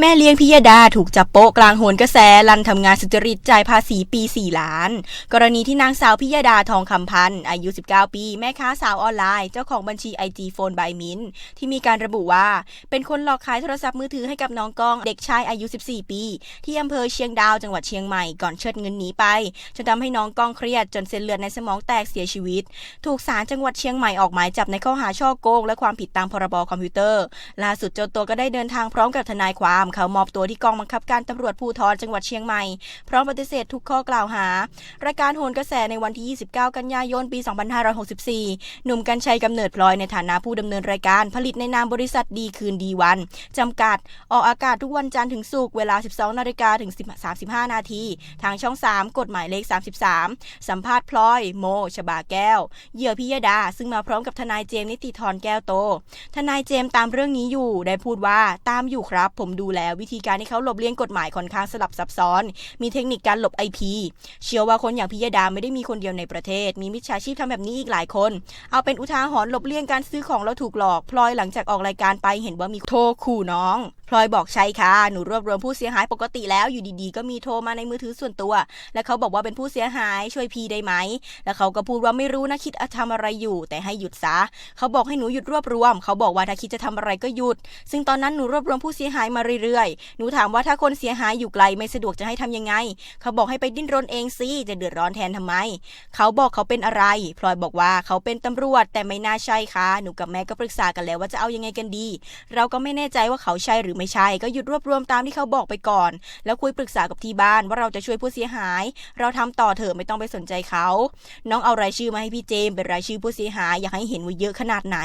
แม่เลี้ยงพิยดาถูกจับโป๊ะกลางโหนกระแสลันทำงานสุจริตจ่ายภาษีปี 4 ล้าน กรณีที่นางสาวพิยดาทองคำพันธ์อายุ 19 ปี แม่ค้าสาวออนไลน์ เจ้าของบัญชี IG โฟนบายมินที่มีการระบุว่า เป็นคนหลอกขายโทรศัพท์มือถือให้กับน้องกองเด็กชายอายุ 14 ปี ที่อำเภอเชียงดาวจังหวัดเชียงใหม่ก่อนเชิดเงินหนีไปจนทำให้น้องกองเครียดจนเส้นเลือดในสมองแตกเสียชีวิต ถูกศาลจังหวัดเชียงใหม่ออกหมายจับในข้อหาช่อโกงและความผิดตามพรบคอมพิวเตอร์ล่าสุดเจ้าตัวก็ได้เดินทางพร้อมกับทนายความามเขามอบตัวที่กองบังคับการตำรวจภูธรจังหวัดเชียงใหม่ พร้อมปฏิเสธทุกข้อกล่าวหา รายการโหนกระแสในวันที่ 29 กันยายน ปี 2564 หนุ่มกัญชัยกำเนิดพลอยในฐานะผู้ดำเนินรายการผลิตในนามบริษัทดีคืนดีวันจำกัด ออกอากาศทุกวันจันทร์ถึงศุกร์เวลา 12 นาฬิกาถึง 35 นาที ทางช่อง 3 กฎหมายเลข 33 สัมภาษณ์พลอย โม ชบาแก้ว เหยื่อพิยดา ซึ่งมาพร้อมกับทนายเจมส์นิติธรแก้วโต ทนายเจมส์ตามเรื่องนี้อยู่ ได้พูดว่าตามอยู่ครับ ผมดูแล้ววิธีการที่เขาหลบเลี่ยงกฎหมายค่อนข้างสลับซับซ้อน มีเทคนิคการหลบ IP เชื่อว่าคนอย่างพิยดาไม่ได้มีคนเดียวในประเทศ มีมิจฉาชีพทำแบบนี้อีกหลายคน เอาเป็นอุทาหรณ์หลบเลี่ยงการซื้อของแล้วถูกหลอก พลอยหลังจากออกรายการไปเห็นว่ามีโทรขู่น้อง พลอยบอกใช่ค่ะ หนูรวบรวมผู้เสียหายปกติแล้วอยู่ดีๆ ก็มีโทรมาในมือถือส่วนตัว และเขาบอกว่าเป็นผู้เสียหายช่วยพีได้ไหม แล้วเขาก็พูดว่าไม่รู้นะคิดทำอะไรอยู่ แต่ให้หยุดซะ เขาบอกให้หนูหยุดรวบรวม เขาบอกว่าถ้าคิดจะทำอะไรก็หยุด ซึ่งตอนนั้นหนูรวบรวมผู้เสียหายมาเรื่อยๆ หนูถามว่าถ้าคนเสียหายอยู่ไกลไม่สะดวกจะให้ทำยังไง เขาบอกให้ไปดิ้นรนเองสิจะเดือดร้อนแทนทำไม เขาบอกเขาเป็นอะไร พลอยบอกว่าเขาเป็นตำรวจแต่ไม่น่าใช่ค่ะ หนูกับแม่ก็ปรึกษากันแล้วว่าจะเอายังไงกันดี เราก็ไม่แน่ใจว่าเขาใช่หรือไม่ใช่ก็หยุดรวบรวมตามที่เขาบอกไปก่อน แล้วคุยปรึกษากับที่บ้านว่าเราจะช่วยผู้เสียหาย เราทำต่อเถอะไม่ต้องไปสนใจเขา น้องเอารายชื่อมาให้พี่เจมเป็นรายชื่อผู้เสียหายอยากให้เห็นว่าเยอะขนาดไหน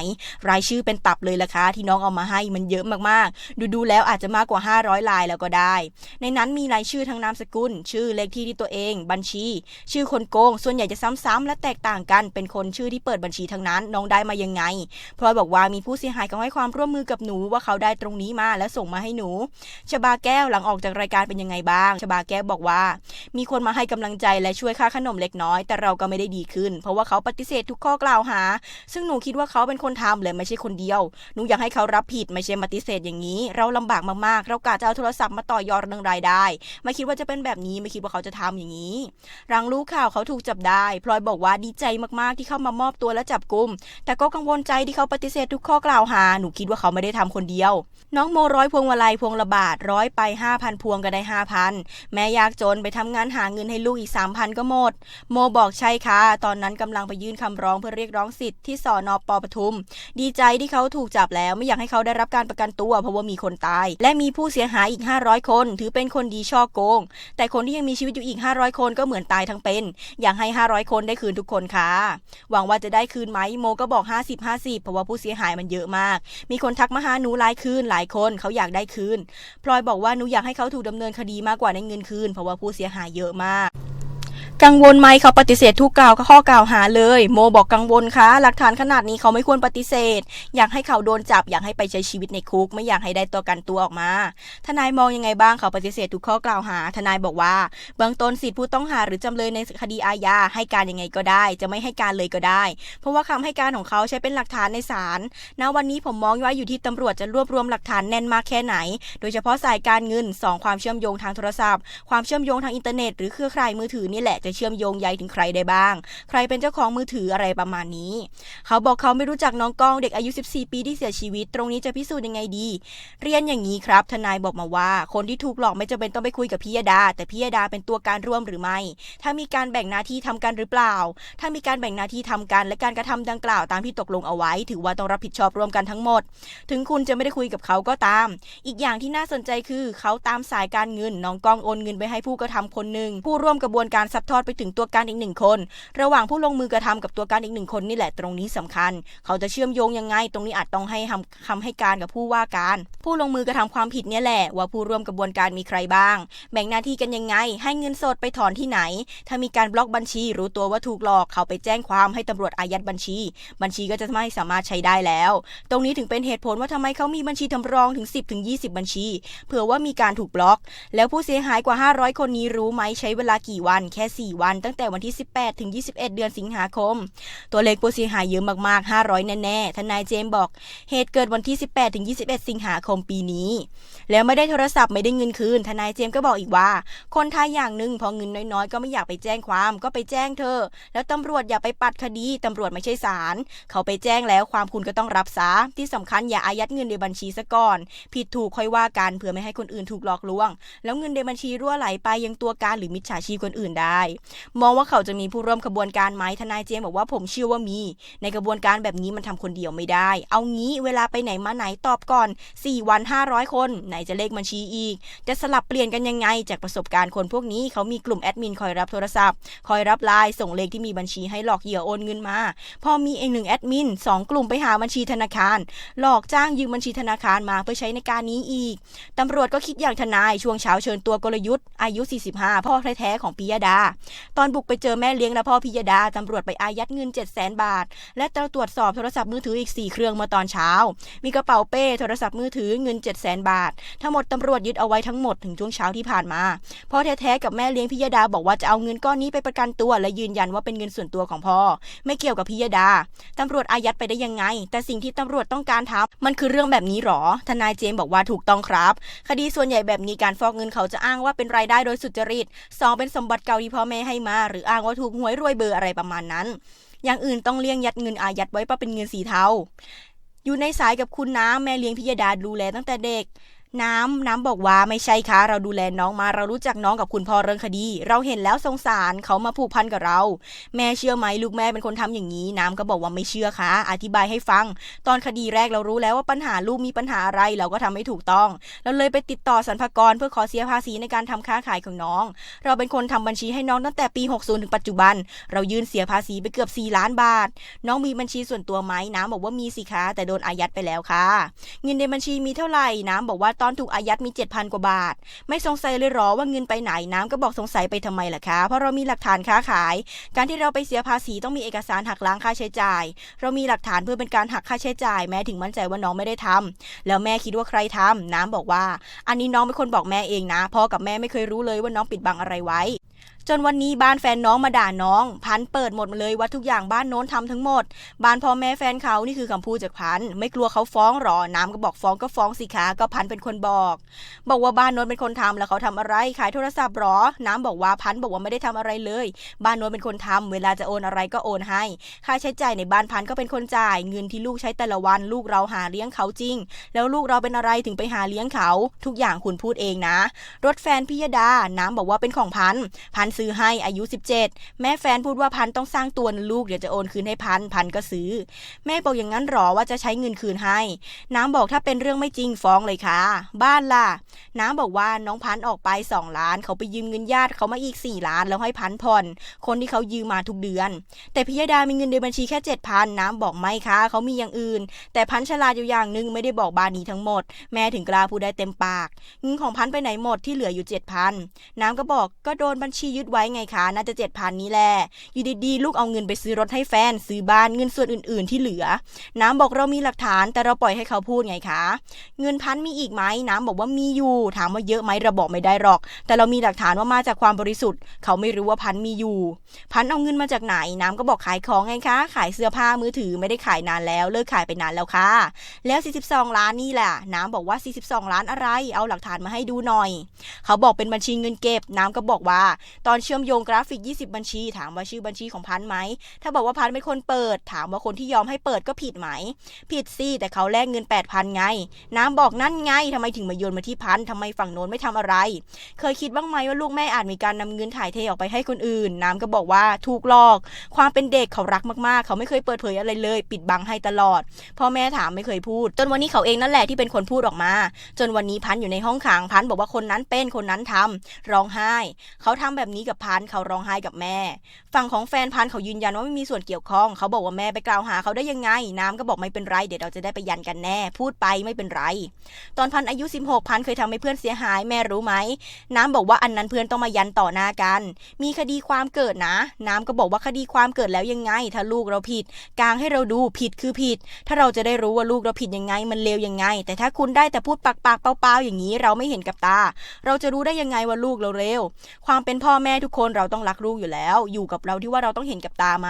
รายชื่อเป็นตับเลยล่ะคะที่น้องเอามาให้มันเยอะมากๆ ดูดูแล้วอาจจะมากกว่า 500 ลายแล้วก็ได้ ในนั้นมีรายชื่อทั้งนามสกุล ชื่อเลขที่ที่ตัวเอง บัญชี ชื่อคนโกง ส่วนใหญ่จะซ้ำๆและแตกต่างกันเป็นคนชื่อที่เปิดบัญชีทั้งนั้นน้องได้มายังไงพลอยบอกว่ามีผู้เสียหายเขาให้ความร่วมมือกับหนูว่าเขาได้ตรงนี้มาและส่งมาให้หนูชบาแก้วหลังออกจากรายการเป็นยังไงบ้างชบาแก้วบอกว่า มีคนมาให้กำลังใจและช่วยค่าขนมเล็กน้อย แต่เราก็ไม่ได้ดีขึ้น เพราะว่าเขาปฏิเสธทุกข้อกล่าวหา ซึ่งหนูคิดว่าเขาเป็นคนทำเลยไม่ใช่คนเดียว หนูอยากให้เขารับผิดไม่ใช่ปฏิเสธอย่างนี้ เราลำบากมากๆ เรากะจะเอาโทรศัพท์มาต่อยอดเรื่องรายได้ ไม่คิดว่าจะเป็นแบบนี้ไม่คิดว่าเขาจะทำอย่างนี้หลังรู้ข่าวเขาถูกจับได้พลอยบอกว่าดีใจมากๆที่เข้ามามอบตัวและจับกุมแต่ก็กังวลใจที่เขาปฏิเสธทุกข้อกล่าวหา หนูคิดว่าเขาไม่ได้ทำคนเดียว น้องโมร้อยพวงมาลัยพวงละบาทร้อยไปห้าพันพวงก็ได้ห้าพันแม่ยากจนไปทำงานหาเงินให้ลูกอีกสามพันก็หมด โมบอกใช่ค่ะตอนนั้นกำลังไปยื่นคำร้องเพื่อเรียกร้องสิทธิ์ที่สอนอปปทุม ดีใจที่เขาถูกจับแล้วไม่อยากให้เขาได้รับการประกันตัว เพราะว่ามีคนตาย และมีผู้เสียหายอีก 500 คน ถือเป็นคนดีช่อโกง แต่คนที่ยังมีชีวิตอยู่อีก 500 คนก็เหมือนตายทั้งเป็น อยากให้ 500 คนได้คืนทุกคนค่ะ หวังว่าจะได้คืนไหมโมก็บอก 50 50 เพราะว่าผู้เสียหายมันเยอะมาก มีคนทักมาหาหนูหลายคืนหลายคนเขาอยากได้คืน พลอยบอกว่าหนูอยากให้เขาถูกดำเนินคดีมากกว่าได้เงินคืน เพราะว่าผู้เสียหายเยอะมาก กังวลไหมเขาปฏิเสธทุกกล่าวข้อกล่าวหาเลย โมบอกกังวลค่ะหลักฐานขนาดนี้เขาไม่ควรปฏิเสธ อยากให้เขาโดนจับอยากให้ไปใช้ชีวิตในคุก ไม่อยากให้ได้ตัวกันตัวออกมา ทนายมองยังไงบ้างเขาปฏิเสธทุกข้อกล่าวหา ทนายบอกว่าเบื้องต้นสิทธิผู้ต้องหาหรือจำเลยในคดีอาญาให้การยังไงก็ได้ จะไม่ให้การเลยก็ได้ เพราะว่าคำให้การของเขาใช้เป็นหลักฐานในศาลณวันนี้ผมมองว่าอยู่ที่ตำรวจจะรวบรวมหลักฐานแน่นมากแค่ไหน โดยเฉพาะสายการเงินสองความเชื่อมโยงทางโทรศัพท์ ความเชื่อมโยงทางอินเทอร์เน็ตหรือเครือข่ายมือถือนี่แหละจะเชื่อมโยงใยถึงใครได้บ้าง ใครเป็นเจ้าของมือถืออะไรประมาณนี้ เขาบอกเขาไม่รู้จักน้องกองเด็กอายุ 14 ปีที่เสียชีวิต ตรงนี้จะพิสูจน์ยังไงดี เรียนอย่างนี้ครับ ทนายบอกมาว่า คนที่ถูกหลอกไม่จำเป็นต้องไปคุยกับพิยดา แต่พิยดาเป็นตัวการร่วมหรือไม่ ถ้ามีการแบ่งหน้าที่ทำกันหรือเปล่า ถ้ามีการแบ่งหน้าที่ทำกัน และการกระทำดังกล่าวตามที่ตกลงเอาไว้ ถือว่าต้องรับผิดชอบร่วมกันทั้งหมด ถึงคุณจะไม่ได้คุยกับเขาก็ตาม อีกอย่างที่น่าสนใจคือเขาตามสายการเงินน้องกองโอนเงินไปให้ผู้กระทำคนหนึ่งผู้ร่วมกระบวนการซับทอดไปถึงตัวการอีกหนึ่งคน ระหว่างผู้ลงมือกระทำกับตัวการอีกหนึ่งคนนี่แหละตรงนี้สำคัญ เขาจะเชื่อมโยงยังไง ตรงนี้อาจต้องให้คำคำให้การกับผู้ว่าการ ผู้ลงมือกระทำความผิดเนี่ยแหละว่าผู้ร่วมกระบวนการมีใครบ้าง แบ่งหน้าที่กันยังไง ให้เงินสดไปถอนที่ไหน ถ้ามีการบล็อกบัญชี รู้ตัวว่าถูกหลอกเขาไปแจ้งความให้ตำรวจอายัดบัญชี บัญชีก็จะไม่สามารถใช้ได้แล้ว ตรงนี้ถึงเป็นเหตุผลว่าทำไมเขามีบัญชีทำรองถึง 10ถึง20 บัญชี เผื่อว่ามีการถูกบล็อก แล้วผู้เสียหายกว่า 500 คนนี้รู้ไหมใช้เวลากี่วันแค่4 วัน ตั้งแต่วันที่ 18 ถึง 21 เดือนสิงหาคม ตัวเลขผู้เสียหายเยอะมากๆ 500 แน่ๆทนายเจมส์บอก เหตุเกิดวันที่ 18 ถึง 21 สิงหาคมปีนี้ แล้วไม่ได้โทรศัพท์ไม่ได้เงินคืน ทนายเจมส์ก็บอกอีกว่า คนไทยอย่างหนึ่งพอเงินน้อยๆ ก็ไม่อยากไปแจ้งความก็ไปแจ้งเธอ แล้วตำรวจอย่าไปปัดคดีตำรวจไม่ใช่ศาลเขาไปแจ้งแล้วความคุณก็ต้องรับซะที่สำคัญอย่าอายัดเงินในบัญชีซะก่อน ผิดถูกค่อยว่ากันเพื่อไม่ให้คนอื่นถูกหลอกลวง แล้วเงินในบัญชีรั่วไหลไปยังตัวการหรือมิจฉาชีพคนอื่นได้มองว่าเขาจะมีผู้ร่วมขบวนการไหมทนายเจมส์บอกว่าผมเชื่อว่ามี ในกระบวนการแบบนี้มันทำคนเดียวไม่ได้ เอางี้เวลาไปไหนมาไหนตอบก่อน 4 วัน 500 คน ไหนจะเลขบัญชีอีก จะสลับเปลี่ยนกันยังไง จากประสบการณ์คนพวกนี้เขามีกลุ่มแอดมินคอยรับโทรศัพท์ คอยรับไลน์ส่งเลขที่มีบัญชีให้หลอกเหยื่อโอนเงินมา พอมีเองหนึ่งแอดมินสองกลุ่มไปหาบัญชีธนาคาร หลอกจ้างยืมบัญชีธนาคารมาเพื่อใช้ในการนี้อีกตำรวจก็คิดอย่างทนายช่วงเช้าเชิญตัวกลยุทธ์อายุ 45 พ่อแท้ๆของปิยดาตอนบุกไปเจอแม่เลี้ยงและพ่อพิยดาตำรวจไปอายัดเงิน7 0 0 0 0 0 บาท และตรวจสอบโทรศัพท์มือถืออีก 4 เครื่องเมื่อตอนเช้า มีกระเป๋าเป้โทรศัพท์มือถือเงิน7 0 0 0 0 0 บาท ทั้งหมดตำรวจยึดเอาไว้ทั้งหมดถึงช่วงเช้าที่ผ่านมาพ่อแท้ๆกับแม่เลี้ยงพิยดาบอกว่าจะเอาเงินก้อนนี้ไปประกันตัว และยืนยันว่าเป็นเงินส่วนตัวของพ่อ ไม่เกี่ยวกับพิยดาตำรวจอายัดไปได้ยังไง แต่สิ่งที่ตำรวจต้องการทำมันคือเรื่องแบบนี้หรอ ทนายเจมส์บอกว่าถูกต้องครับ คดีส่วนใหญ่แบบนี้การฟอกเงินเขาจะอ้างว่าเป็นรายได้โดยสุจริตสองเป็นสมบัติเก่าที่พ่อแม่ให้มา หรืออ้างว่าถูกหวยรวยเบอร์อะไรประมาณนั้น อย่างอื่นต้องเลี่ยงยัดเงินอายัดไว้เพราะเป็นเงินสีเทาอยู่ในสายกับคุณน้าแม่เลี้ยงพิยดาดูแลตั้งแต่เด็ก น้ำน้ำบอกว่าไม่ใช่ค่ะเราดูแลน้องมาเรารู้จักน้องกับคุณพ่อเรื่องคดี เราเห็นแล้วสงสารเขามาผูกพันกับเรา แม่เชื่อไหมลูกแม่เป็นคนทำอย่างนี้ น้ำก็บอกว่าไม่เชื่อค่ะ อธิบายให้ฟัง ตอนคดีแรกเรารู้แล้วว่าปัญหาลูกมีปัญหาอะไรเราก็ทำให้ถูกต้อง เราเลยไปติดต่อสรรพากรเพื่อขอเสียภาษีในการทำค้าขายของน้อง เราเป็นคนทำบัญชีให้น้องตั้งแต่ปี 60 ถึงปัจจุบัน เรายื่นเสียภาษีไปเกือบ 4 ล้านบาท น้องมีบัญชีส่วนตัวไหมน้ำบอกว่ามีสิคะแต่โดนอายัดไปแล้วค่ะ เงินในบัญชีมีเท่าไหร่น้ำบอกว่าตอนถูกอายัดมี 7,000 กว่าบาท ไม่สงสัยเลยหรอว่าเงินไปไหนน้ำก็บอกสงสัยไปทำไมล่ะคะ เพราะเรามีหลักฐานค้าขาย การที่เราไปเสียภาษีต้องมีเอกสารหักล้างค่าใช้จ่าย เรามีหลักฐานเพื่อเป็นการหักค่าใช้จ่าย แม้ถึงมั่นใจว่าน้องไม่ได้ทำแล้วแม่คิดว่าใครทำน้ำบอกว่า อันนี้น้องเป็นคนบอกแม่เองนะพ่อกับแม่ไม่เคยรู้เลยว่าน้องปิดบังอะไรไว้ จนวันนี้บ้านแฟนน้องมาด่าน้อง พันเปิดหมดเลยว่าทุกอย่างบ้านโน้นทำทั้งหมด บ้านพ่อแม่แฟนเขานี่คือคำพูดจากพัน ไม่กลัวเขาฟ้องหรอ น้ำก็บอกฟ้องก็ฟ้องสิคะก็พันเป็นคนบอก บอกว่าบ้านโน้นเป็นคนทำแล้วเขาทำอะไร ขายโทรศัพท์หรอ น้ำบอกว่าพันบอกว่าไม่ได้ทำอะไรเลย บ้านโน้นเป็นคนทำเวลาจะโอนอะไรก็โอนให้ ค่าใช้จ่ายในบ้านพันก็เป็นคนจ่าย เงินที่ลูกใช้แต่ละวันลูกเราหาเลี้ยงเขาจริง แล้วลูกเราเป็นอะไรถึงไปหาเลี้ยงเขา ทุกอย่างคุณพูดเองนะ รถแฟนพิยดา น้ำบอกว่าเป็นของพันพันซื้อให้อายุ 17 แม่แฟนพูดว่าพันต้องสร้างตัวลูกเดี๋ยวจะโอนคืนให้พันพันก็ซื้อ แม่บอกอย่างนั้นหรอว่าจะใช้เงินคืนให้ น้ำบอกถ้าเป็นเรื่องไม่จริงฟ้องเลยค่ะ บ้านล่ะ น้ำบอกว่าน้องพันออกไป 2 ล้าน เขาไปยืมเงินญาติเขามาอีก 4 ล้านแล้วให้พันผ่อน คนที่เขายืมมาทุกเดือน แต่พิยดามีเงินในบัญชีแค่7,000น้ำบอกไม่ค่ะเขามีอย่างอื่น แต่พันฉลาดอยู่อย่างหนึ่งไม่ได้บอกบานนี้ทั้งหมด แม่ถึงกล้าพูดได้เต็มปากเงินของพันไปไหนหมดที่เหลืออยู่7,000น้ำก็บอกก็โดนบัญชียึดไว้ไงคะน่าจะ7,000นี้แหละอยู่ดีๆลูกเอาเงินไปซื้อรถให้แฟน ซื้อบ้านเงินส่วนอื่น ๆ ที่เหลือ น้ำบอกเรามีหลักฐานแต่เราปล่อยให้เขาพูดไงคะ เงินพันมีอีกไหมน้ำบอกว่ามีอยู่ ถามว่าเยอะไหมเราบอกไม่ได้หรอก แต่เรามีหลักฐานว่ามาจากความบริสุทธิ์ เขาไม่รู้ว่าพันมีอยู่ พันเอาเงินมาจากไหน น้ำก็บอกขายของไงคะ ขายเสื้อผ้ามือถือไม่ได้ขายนานแล้ว เลิกขายไปนานแล้วค่ะ แล้ว 42 ล้านนี่แหละน้ำบอกว่า 42 ล้านอะไร เอาหลักฐานมาให้ดูหน่อย เขาบอกเป็นบัญชีเงินเก็บ น้ำก็บอกว่า ตอนเชื่อมโยงกราฟิก 20 บัญชี ถามว่าชื่อบัญชีของพันไหม ถ้าบอกว่าพันเป็นคนเปิด ถามว่าคนที่ยอมให้เปิดก็ผิดไหม ผิดสิแต่เขาแลกเงิน 8,000 ไง น้ำบอกนั่นไงทำไมถึงมาโยนมาที่พันทำไมฝั่งโน้นไม่ทำอะไร เคยคิดบ้างไหมว่าลูกแม่อาจมีการนำเงินถ่ายเทออกไปให้คนอื่น น้ำก็บอกว่าถูกหลอก ความเป็นเด็กเขารักมากๆ เขาไม่เคยเปิดเผยอะไรเลย ปิดบังให้ตลอด พ่อแม่ถามไม่เคยพูด จนวันนี้เขาเองนั่นแหละที่เป็นคนพูดออกมา จนวันนี้พันอยู่ในห้องขังพันบอกว่าคนนั้นเป็นคนนั้นทำร้องไห้ เขาทำแบบนี้กับพันเขาร้องไห้กับแม่ ฝั่งของแฟนพันเขายืนยันว่าไม่มีส่วนเกี่ยวข้อง เขาบอกว่าแม่ไปกล่าวหาเขาได้ยังไง น้ำก็บอกไม่เป็นไร เดี๋ยวเราจะได้ไปยันกันแน่ พูดไปไม่เป็นไร ตอนพันอายุ 16 พันเคยทำให้เพื่อนเสียหายแม่รู้ไหม น้ำบอกว่าอันนั้นเพื่อนต้องมายันต่อหน้ากัน มีคดีความเกิดนะ น้ำก็บอกว่าคดีความเกิดแล้วยังไง ถ้าลูกเราผิด กลางให้เราดูผิดคือผิด ถ้าเราจะได้รู้ว่าลูกเราผิดยังไง มันเลวยังไง แต่ถ้าคุณได้แต่พูดปากปากๆเปล่าๆอย่างนี้เราไม่เห็นกับตา เราจะรู้ได้ยังไงว่าลูกเราเร็ว ความเป็นพ่อแแม่ทุกคนเราต้องรักลูกอยู่แล้ว อยู่กับเราที่ว่าเราต้องเห็นกับตาไหม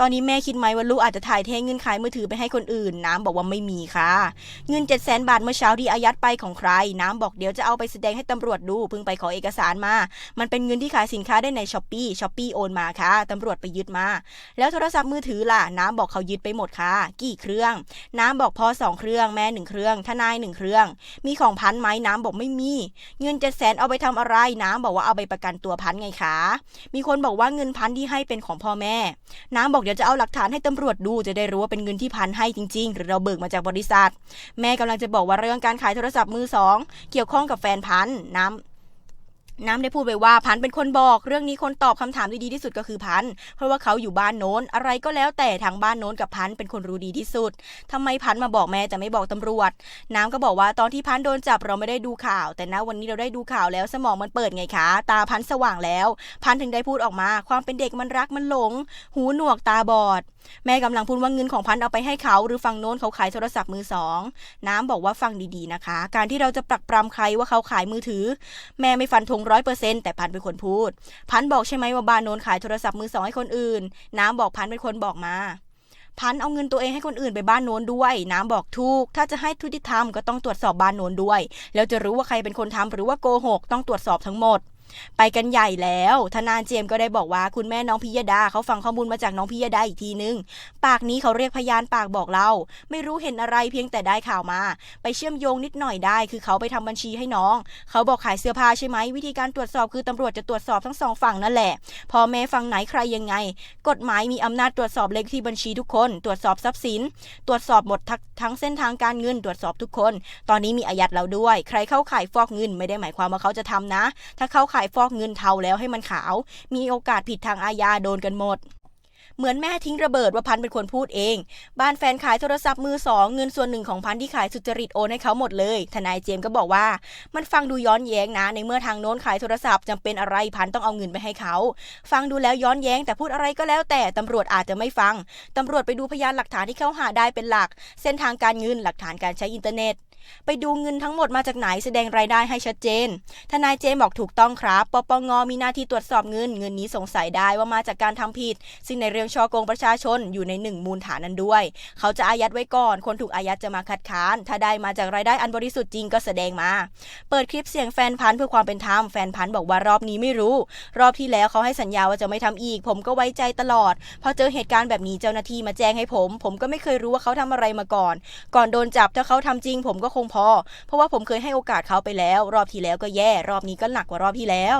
ตอนนี้แม่คิดไหมว่าลูกอาจจะถ่ายเทเงินขายมือถือไปให้คนอื่น น้ำบอกว่าไม่มีค่ะ เงิน7 0 0 0 0 0บาทเมื่อเช้าที่อายัดไปของใคร น้ำบอกเดี๋ยวจะเอาไปแสดงให้ตำรวจดูเพิ่งไปขอเอกสารมา มันเป็นเงินที่ขายสินค้าได้ในช้อปปี้ช้อปปี้โอนมาค่ะตำรวจไปยึดมา แล้วโทรศัพท์มือถือล่ะ น้ำบอกเขายึดไปหมดค่ะ กี่เครื่อง น้ำบอกพ่อสองเครื่องแม่หนึ่งเครื่องทนายหนึ่งเครื่อง มีของพันไหมน้ำบอกไม่มี เงินเจ็ดแสนเอาไปทำอะไร น้ำบอกว่าเอาไปประกันตัวพันไงคะ มีคนบอกว่าเงินพันที่ให้เป็นของพ่อแม่น้ำบอกเดี๋ยวจะเอาหลักฐานให้ตำรวจดูจะได้รู้ว่าเป็นเงินที่พันให้จริง ๆ หรือเราเบิกมาจากบริษัท แม่กำลังจะบอกว่าเรื่องการขายโทรศัพท์มือสองเกี่ยวข้องกับแฟนพันธ์น้ำ น้ำได้พูดไปว่าพันเป็นคนบอก เรื่องนี้คนตอบคำถามที่ดีที่สุดก็คือพัน เพราะว่าเขาอยู่บ้านโน้น อะไรก็แล้วแต่ทางบ้านโน้นกับพันเป็นคนรู้ดีที่สุดทำไมพันมาบอกแม่แต่ไม่บอกตำรวจ น้ำก็บอกว่าตอนที่พันโดนจับเราไม่ได้ดูข่าว แต่ณวันนี้เราได้ดูข่าวแล้วสมองมันเปิดไงคะ ตาพันสว่างแล้ว พันถึงได้พูดออกมา ความเป็นเด็กมันรักมันหลง หูหนวกตาบอด แม่กำลังพูดว่าเงินของพันเอาไปให้เขาหรือฝั่งโน้นเขาขายโทรศัพท์มือสองน้ำบอกว่าฟังดีๆนะคะ การที่เราจะปรักปรำใครว่าเขาขายมือถือ แม่ไม่ฟันธงร้อยเปอร์เซ็นต์แต่พันเป็นคนพูด พันบอกใช่ไหมว่าบ้านโนนขายโทรศัพท์มือสองให้คนอื่น น้ำบอกพันเป็นคนบอกมา พันเอาเงินตัวเองให้คนอื่นไปบ้านโน้นด้วย น้ำบอกถูก ถ้าจะให้ทุติธรรมก็ต้องตรวจสอบบ้านโน้นด้วย แล้วจะรู้ว่าใครเป็นคนทำหรือว่าโกหก ต้องตรวจสอบทั้งหมด ไปกันใหญ่แล้วทนายเจมส์ก็ได้บอกว่าคุณแม่น้องพิยดาเขาฟังข้อมูลมาจากน้องพิยดาอีกทีนึง ปากนี้เขาเรียกพยานปากบอกเรา ไม่รู้เห็นอะไรเพียงแต่ได้ข่าวมา ไปเชื่อมโยงนิดหน่อยได้ คือเขาไปทำบัญชีให้น้อง เขาบอกขายเสื้อผ้าใช่ไหมวิธีการตรวจสอบคือตำรวจจะตรวจสอบทั้งสองฝั่งนั่นแหละพอแม่ฝั่งไหนใครยังไง กฎหมายมีอำนาจตรวจสอบเลขที่บัญชีทุกคน ตรวจสอบทรัพย์สิน ตรวจสอบหมดทั้งทั้งเส้นทางการเงินตรวจสอบทุกคน ตอนนี้มีอายัดแล้วด้วย ใครเข้าขายฟอกเงินไม่ได้หมายความว่าเขาจะทำนะ ถ้าเข้าขายฟอกเงินเทาแล้วให้มันขาว มีโอกาสผิดทางอาญาโดนกันหมดเหมือนแม่ทิ้งระเบิดว่าพันเป็นคนพูดเอง บ้านแฟนขายโทรศัพท์มือสองเงินส่วนหนึ่งของพันที่ขายสุจริตโอนให้เขาหมดเลย ทนายเจมส์ก็บอกว่า มันฟังดูย้อนแย้งนะ ในเมื่อทางโน้นขายโทรศัพท์จำเป็นอะไรพันต้องเอาเงินไปให้เขา ฟังดูแล้วย้อนแย้งแต่พูดอะไรก็แล้วแต่ตำรวจอาจจะไม่ฟังตำรวจไปดูพยานหลักฐานที่เขาหาได้เป็นหลัก เส้นทางการเงินหลักฐานการใช้อินเทอร์เน็ต ไปดูเงินทั้งหมดมาจากไหนแสดงรายได้ให้ชัดเจน ทนายเจมส์บอกถูกต้องครับ ปปงมีหน้าที่ตรวจสอบเงิน เงินนี้สงสัยได้ว่ามาจากการทำผิด ซึ่งในเรื่องช่อโกงประชาชนอยู่ในหนึ่งมูลฐานนั้นด้วย เขาจะอายัดไว้ก่อน คนถูกอายัดจะมาคัดค้าน ถ้าได้มาจากรายได้อันบริสุทธิ์จริงก็แสดงมา เปิดคลิปเสียงแฟนพันธ์เพื่อความเป็นธรรม แฟนพันธ์บอกว่ารอบนี้ไม่รู้ รอบที่แล้วเขาให้สัญญาว่าจะไม่ทำอีก ผมก็ไว้ใจตลอด พอเจอเหตุการณ์แบบนี้เจ้าหน้าที่มาแจ้งให้ผม ผมก็ไม่เคยรู้ว่าเขาทำอะไรมาก่อน ก่อนโดนจับถ้าเขาทำจริง ผมก็คงพอ เพราะว่าผมเคยให้โอกาสเขาไปแล้ว รอบที่แล้วก็แย่ รอบนี้ก็หนักกว่ารอบที่แล้ว